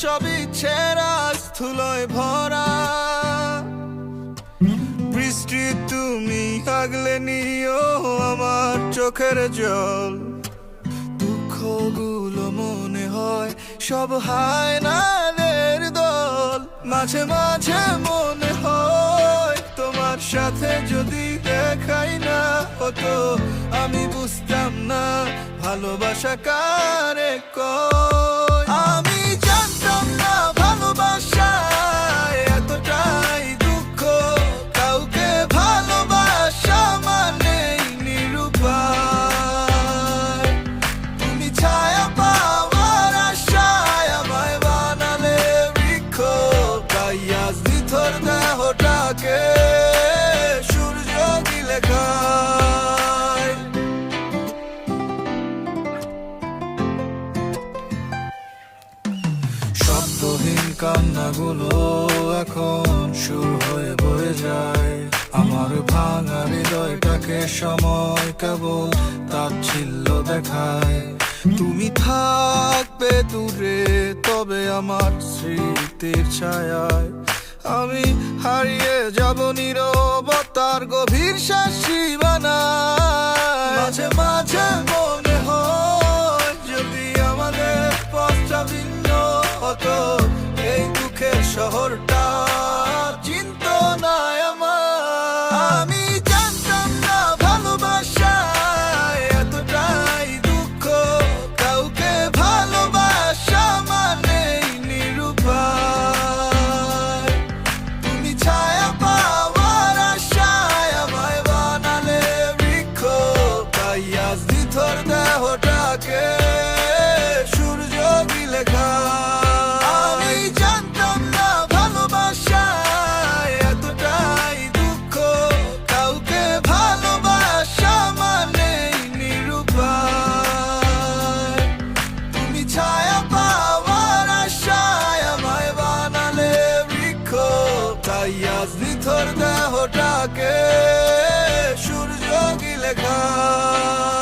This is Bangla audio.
সবই ছেঁড়া স্থূলয় ভরা। বৃষ্টি তুমি আগলে নিও আমার চোখের জল। দুঃখগুলো মনে হয় সব হায়নাদের দল। মাঝে মাঝে মনে হয় তোমার সাথে যদি দেখাই না হতো, আমি বুঝতাম না ভালোবাসা কারে কয়। সূর্য শব্দহীন কান্নাগুলো এখন সুর হয়ে বয়ে যায়। আমার ভাঙা হৃদয়টাকে সময় কেবল তাচ্ছিল্য দেখায়। তুমি থাকবে দূরে, তবে আমার স্মৃতির ছায়ায় আমি হারিয়ে যাব নিরবতার গভীর শাসি বানায় মাঝে মাঝে মনে হয় যদি আমাদের পথটা ভিন্ন হতো, এই দুঃখের শহরটা নিথর দেহটাকে সূর্য গিলে খা